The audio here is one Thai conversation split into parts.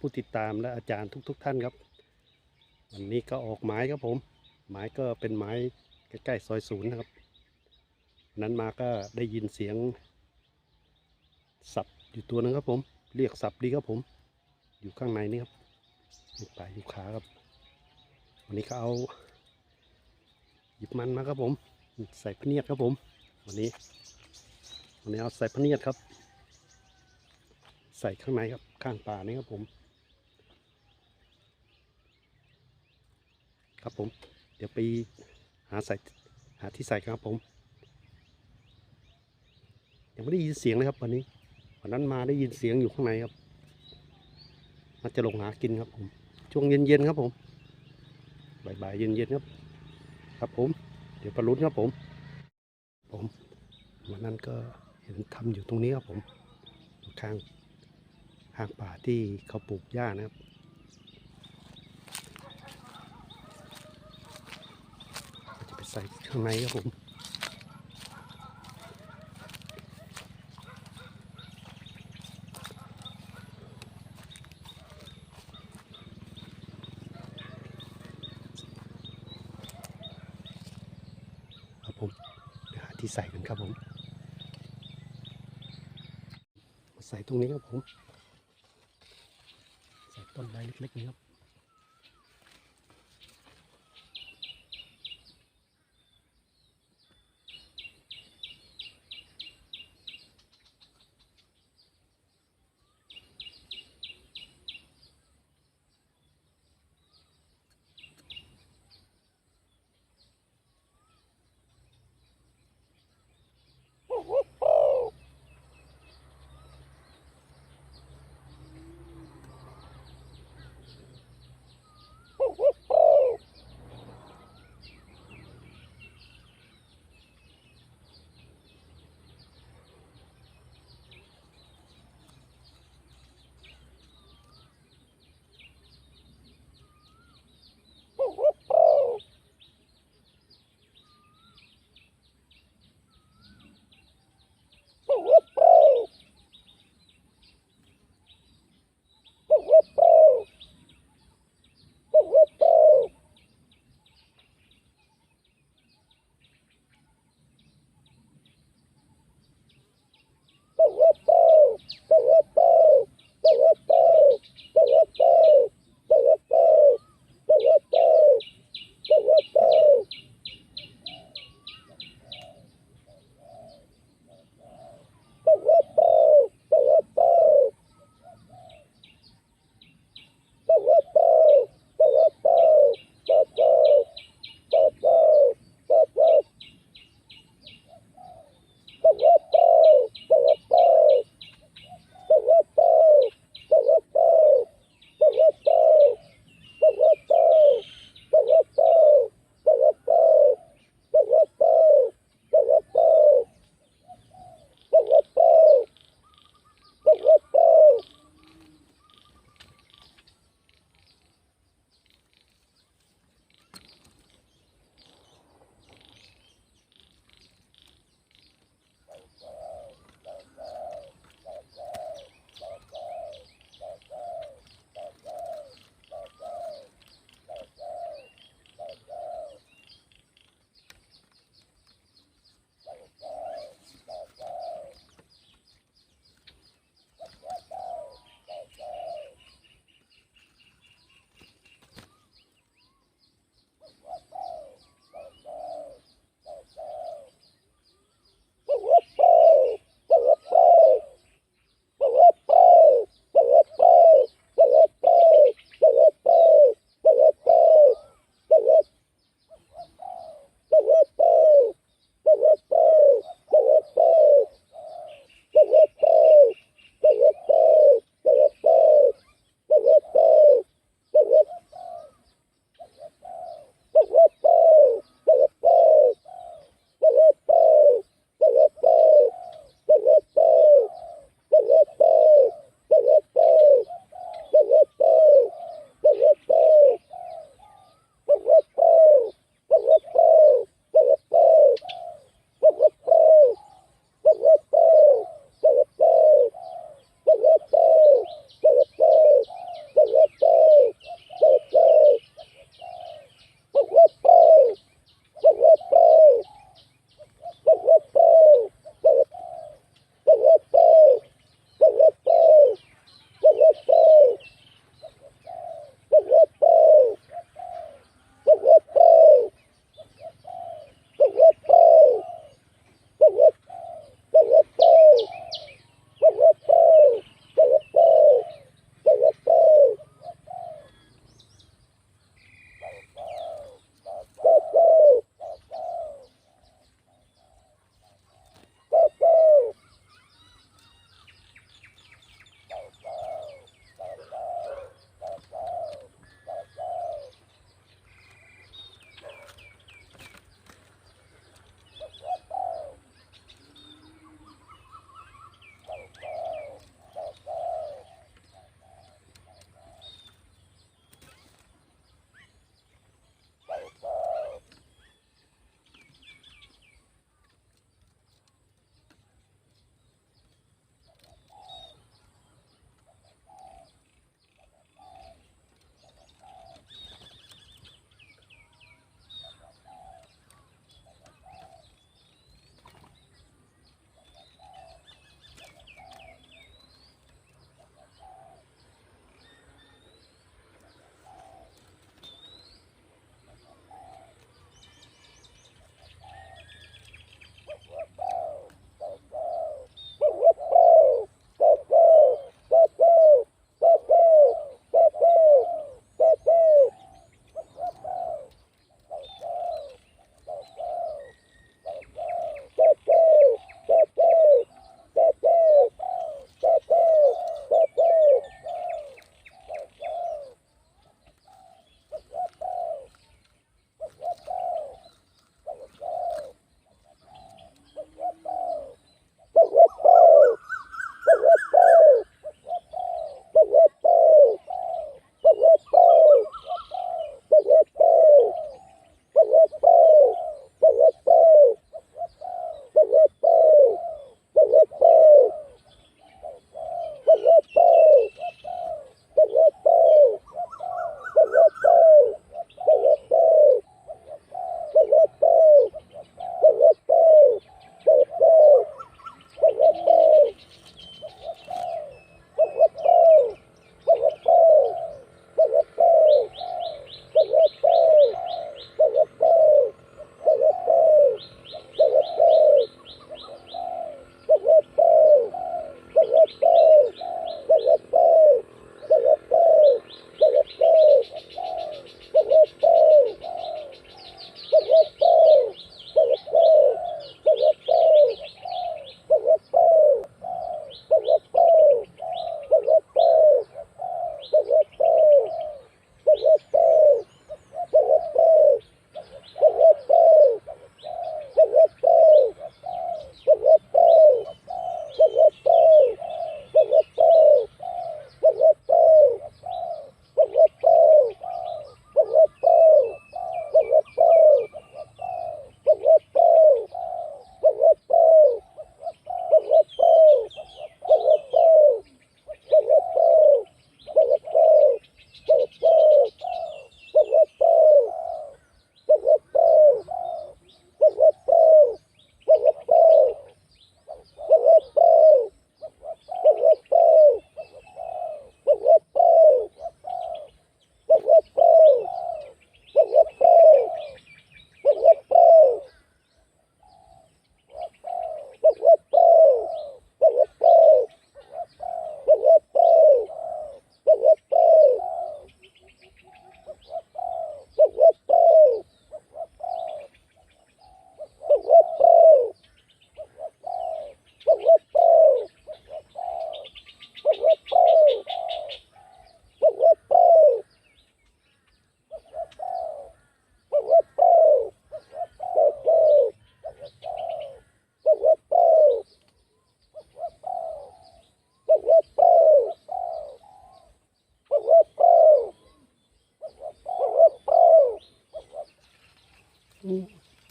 ผู้ติดตามและอาจารย์ทุก ๆ ท่านครับ วันนี้ก็ออกไม้ครับผม ไม้ก็เป็นไม้ใกล้ๆซอยศูนย์นะครับ นั้นมาก็ได้ยินเสียง สับอยู่ตัวหนึงครับผม เรียกสับดีครับผม อยู่ข้างในนี่ครับอยู่ป่าอยู่ขาครับ วันนี้ก็เอา หยิบมันมาครับผม ใส่พเนียดครับผม วันนี้ วันนี้เอาใส่พเนียดครับ ใส่ข้างในครับข้างป่านี่ครับผม ครับผม เดี๋ยวไปหาใส่หาที่ใส่ครับผม ยังไม่ได้ยินเสียงเลยครับวันนี้วันนั้นมาได้ยินเสียงอยู่ข้างในครับน่าจะลงหากินครับผม ช่วงเย็นๆครับผมบ่ายๆเย็นๆครับ ครับผม เดี๋ยวประลุนครับผม ผมวันนั้นก็เห็นทำอยู่ตรงนี้ครับผมข้างข้างป่าที่เขาปลูกหญ้านะครับ ก็จะไป ใส่ข้างในครับผมครับผมหาที่ใส่กันครับผมใส่ตรงนี้ครับผม ใส่ต้นไม้เล็กๆนี้ครับ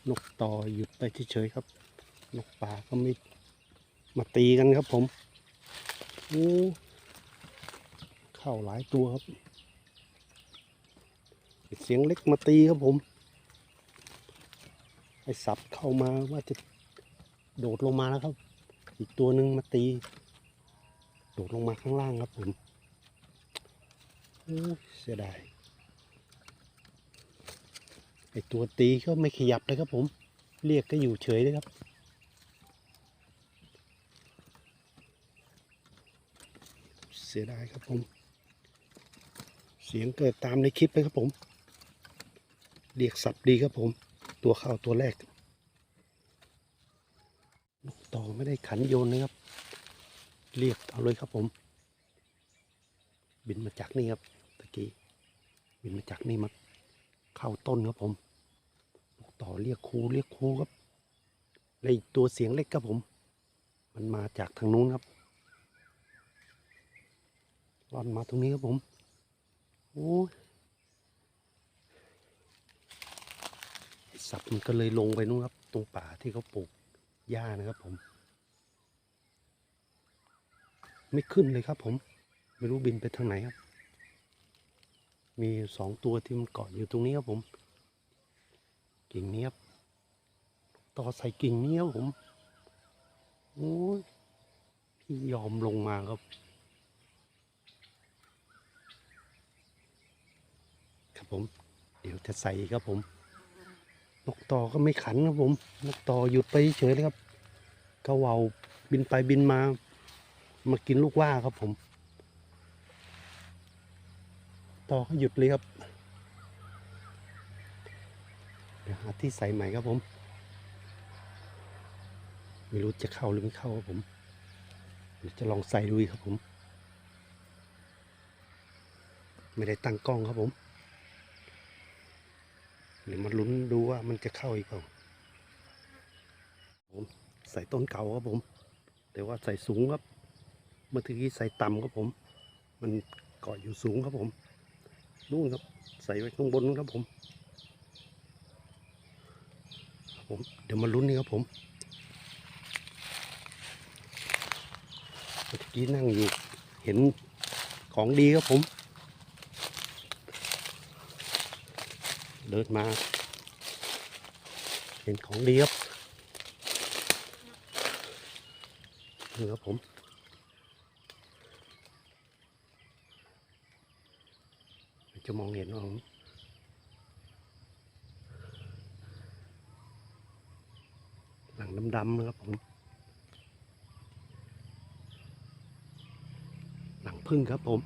นกต่อหยุดไปเฉยๆครับ นกป่าก็ไม่มาตีกันครับผมโอ้เข้าหลายตัวครับ เสียงเล็กมาตีครับผมไอ้สับเข้ามาว่าจะโดดลงมาแล้วครับ อีกตัวหนึ่งมาตี โดดลงมาข้างล่างครับผมโอ้ยเสียดาย ตัวตีก็ไม่ขยับเลยครับผม เรียกก็อยู่เฉยเลยครับ เสียดายครับผม เสียงเกิดตามในคลิปเลยครับผม เรียกสับดีครับผม ตัวเข้าตัวแรกนกต่อไม่ได้ขันโยนนะครับ เรียกเอาเลยครับผม บินมาจากนี่ครับตะกี้บินมาจากนี่มาเข้าต้นครับผม ต่อเรียกครูเรียกครูครับและอีกตัวเสียงเล็กครับผม มันมาจากทางนู้นครับร่อนมาตรงนี้ครับผมโอ้ยไอ้สับมันก็เลยลงไปนู้นครับ ตรงป่าที่เขาปลูกหญ้านะครับผม ไม่ขึ้นเลยครับผม ไม่รู้บินไปทางไหนครับ มีสองตัวที่มันเกาะอยู่ตรงนี้ครับผม กิ่งนี้ครับต่อใส่กิ่งนี้ครับผมโอ้ยพี่ยอมลงมาครับครับผม เดี๋ยวจะใส่ครับผมนกต่อก็ไม่ขันครับผมนกต่อหยุดไปเฉยเลยครับก็เวาบินไปบินมา มากินลูกว่าครับผม ต่อก็หยุดเลยครับ เดี๋ยวหาที่ใส่ใหม่ครับผม ไม่รู้จะเข้าหรือไม่เข้าครับผมเดี๋ยวจะลองใส่ดูอีกครับผม ไม่ได้ตั้งกล้องครับผมเดี๋ยวมาลุ้นดูว่ามันจะเข้าอีกเปล่าผมใส่ต้นเก่าครับผม แต่ว่าใส่สูงครับ เมื่อกี้ใส่ต่ำครับผม มันเกาะอยู่สูงครับผมนู่นครับ ใส่ไว้ข้างบนนู้นครับผม ผม เดี๋ยวมาลุ้นนี่ครับผมเมื่อกี้นั่งอยู่เห็นของดีครับผม เดินมา เห็นของดีครับนี่ครับผมจะมองเห็นว่าผมหลัง ดำๆนะครับผมหลังพึ่งครับผม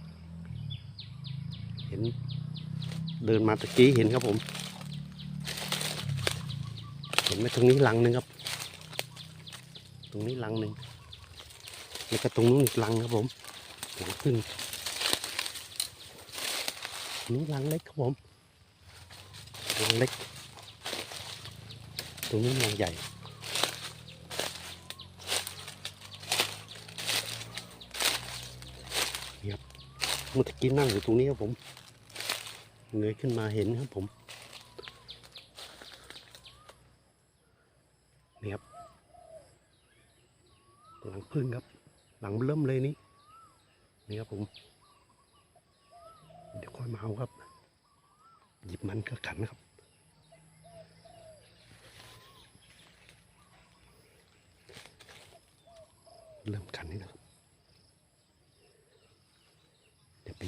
เห็นเดินมาตะกี้เห็นครับผม เห็นไหมตรงนี้หลังหนึ่งครับ ตรงนี้หลังหนึ่งแล้วก็ตรงนู้นอีกหลังครับผมหลังพึ่งนู้นหลังเล็กครับผมหลังเล็ก ตรงนี้หลังใหญ่ นี่ครับ เมื่อกี้นั่งอยู่ตรงนี้ครับผมเงยขึ้นมาเห็นครับผมนี่ครับหลังพึ่งครับ หลังเริ่มเลยนี่นี่ครับผม เดี๋ยวค่อยมาเอาครับ หยิบมันก็ขันครับเริ่มขันนี่นะครับ เดี๋ยวไป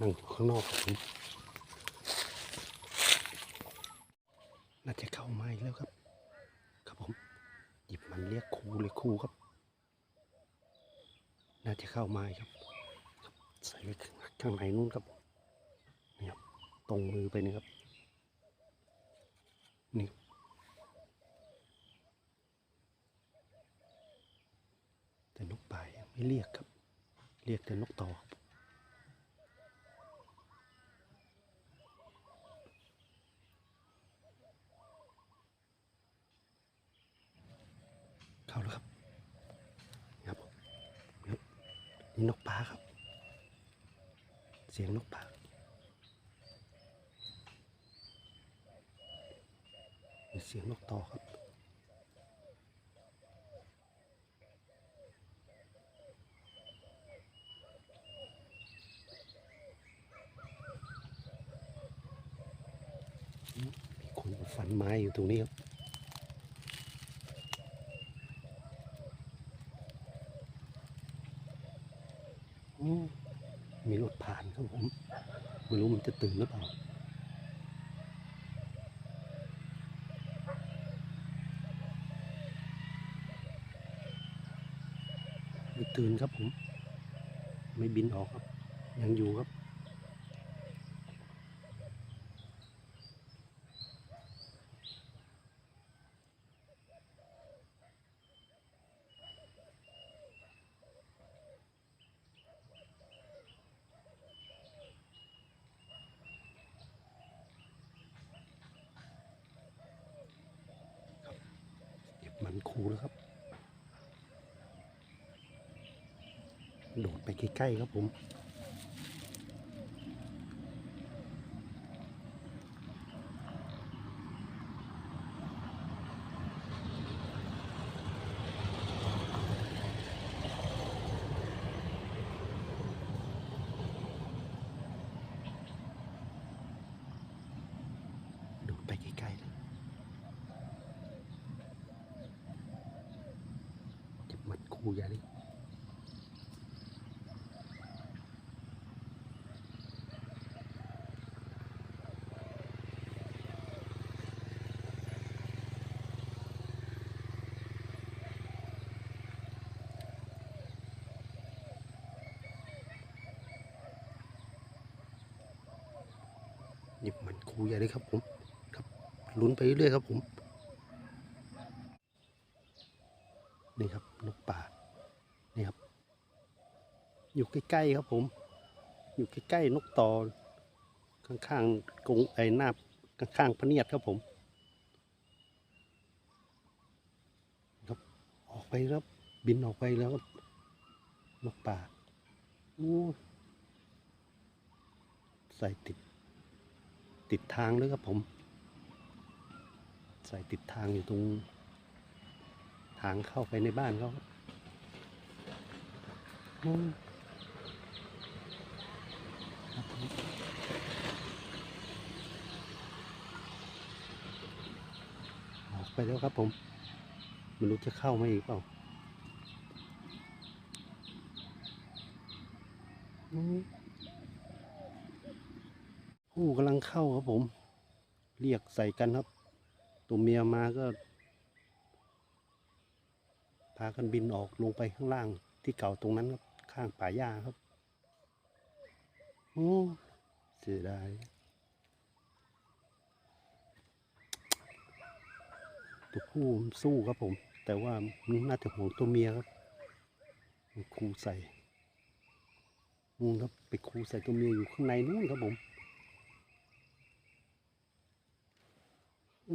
นั่งอยู่ข้างนอกผมน่าจะเข้ามาอีกแล้วครับ ครับผมหยิบมันเรียกครูเลยครูครับ น่าจะเข้ามาครับ ใส่ไว้ข้างในนู้นครับนี่ครับตรงมือไปนะครับนี่แต่นกป่ายไม่เรียกครับ เรียกแต่นกต่อครับ เข้าแล้วครับนะครับผมนี่นกป่าครับ เสียงนกป่าเสียงนกต่อครับมีคนฝันไม้อยู่ตรงนี้ครับ อืมมีรถผ่าน ครับผมไม่รู้มันจะตื่นหรือเปล่าไม่ตื่นครับผม ไม่บินออกครับ ยังอยู่ครับ เก็บมันคูแล้วครับ โดดไปใกล้ๆครับผม โดดไปใกล้ๆเลยเก็บมันคูอย่าดิ หูใหญ่เลยครับผมครับลุ้นไปเรื่อยๆครับผมนี่ครับนกป่านี่ครับ อยู่ใกล้ๆครับผม อยู่ใกล้ๆนกต่อข้างๆกรงไอ้หน้าข้างๆพเนียดครับผม ครับออกไปแล้วบินออกไปแล้วครับนกป่าอู้ใส่ติด ติดทางด้วยครับผม ใส่ติดทางอยู่ตรง ทางเข้าไปในบ้านเขาครับอืมครับผมออกไปแล้วครับผมไม่รู้จะเข้ามาอีกเปล่าอืม ผู้กำลังเข้าครับผม เรียกใส่กันครับ ตัวเมียมาก็ พากันบินออกลงไปข้างล่างที่เก่าตรงนั้นครับ ข้างป่าหญ้าครับโอ้เสียดายตัวผู้สู้ครับผม แต่ว่ามันน่าจะห่วงตัวเมียครับคูใส่นู่นครับไปคูใส่ตัวเมียอยู่ข้างในนู่นครับผม อ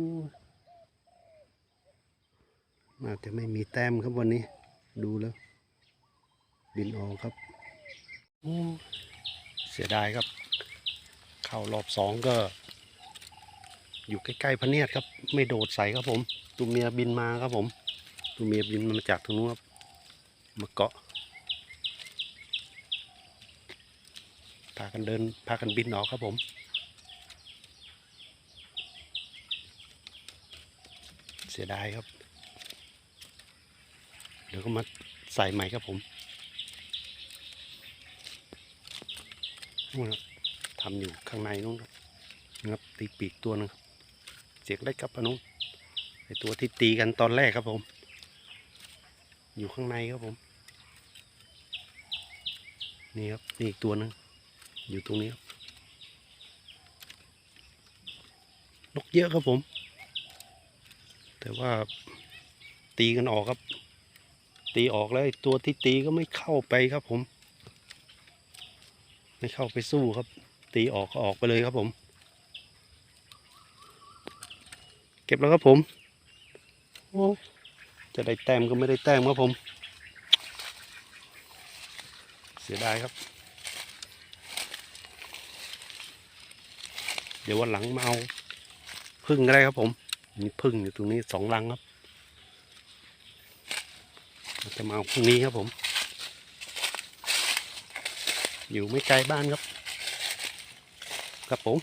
าจะไม่มีแต้มครับวันนี้ ดูแล้ว บินออกครับเสียดายครับ เข้ารอบสองก็ อยู่ใกล้ๆพะเนียดครับ ไม่โดดใส่ครับผมตัวเมียบินมาครับผมตัวเมียบินมาจากทางนู้นครับมาเกาะพากันเดินพากันบินออกครับผม เสียดายครับ เดี๋ยวก็มาใส่ใหม่ครับผมนู่นครับทำอยู่ข้างในนู้นครับนะครับตีปีกตัวหนึงครับเสียงเล็กครับพนุไอตัวที่ตีกันตอนแรกครับผม อยู่ข้างในครับผม นี่ครับนี่อีกตัวหนึงอยู่ตรงนี้ครับนกเยอะครับผม แต่ว่าตีกันออกครับ ตีออกแล้วตัวที่ตีก็ไม่เข้าไปครับผม ไม่เข้าไปสู้ครับ ตีออกก็ออกไปเลยครับผม เก็บแล้วครับผมโอ้จะได้แต้มก็ไม่ได้แต้มครับผม เสียดายครับ เดี๋ยววันหลังมาเอาพึ่งก็ได้ครับผม มีพึ่งอยู่ตรงนี้สองรังครับจะมาเอาพรุ่งนี้ครับผม อยู่ไม่ไกลบ้านครับ ครับผม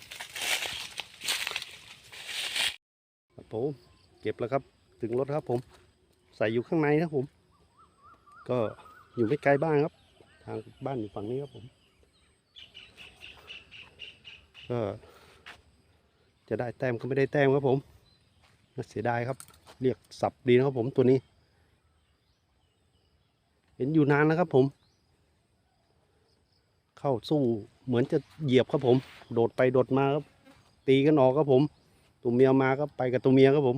ครับผม เก็บแล้วครับ ถึงรถครับผม ใส่อยู่ข้างในนะครับผม ก็อยู่ไม่ไกลบ้านครับ ทางบ้านอยู่ฝั่งนี้ครับผม ก็จะได้แต้มก็ไม่ได้แต้มครับผม เสียดายครับ เรียกสับดีนะครับผมตัวนี้ เห็นอยู่นานแล้วครับผม เข้าสู้เหมือนจะเหยียบครับผม โดดไปโดดมาครับ ตีกันออกครับผม ตัวเมียมาก็ไปกับตัวเมียครับผม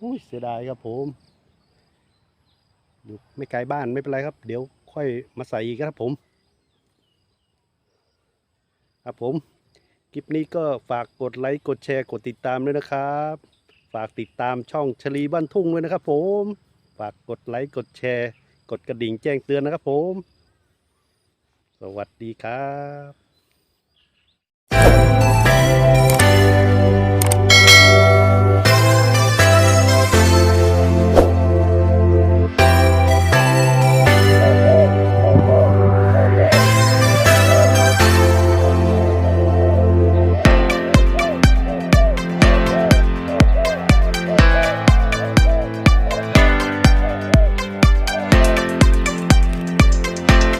อุ้ยเสียดายครับผมอยู่ไม่ไกลบ้านไม่เป็นไรครับ เดี๋ยวค่อยมาใส่อีกครับผม ครับผมคลิปนี้ก็ฝากกดไลค์ กดแชร์ กดติดตามด้วยนะครับ ฝากติดตามช่องชลีบ้านทุ่งด้วยนะครับผม ฝากกดไลค์กดแชร์ กดกระดิ่งแจ้งเตือนนะครับผม สวัสดีครับ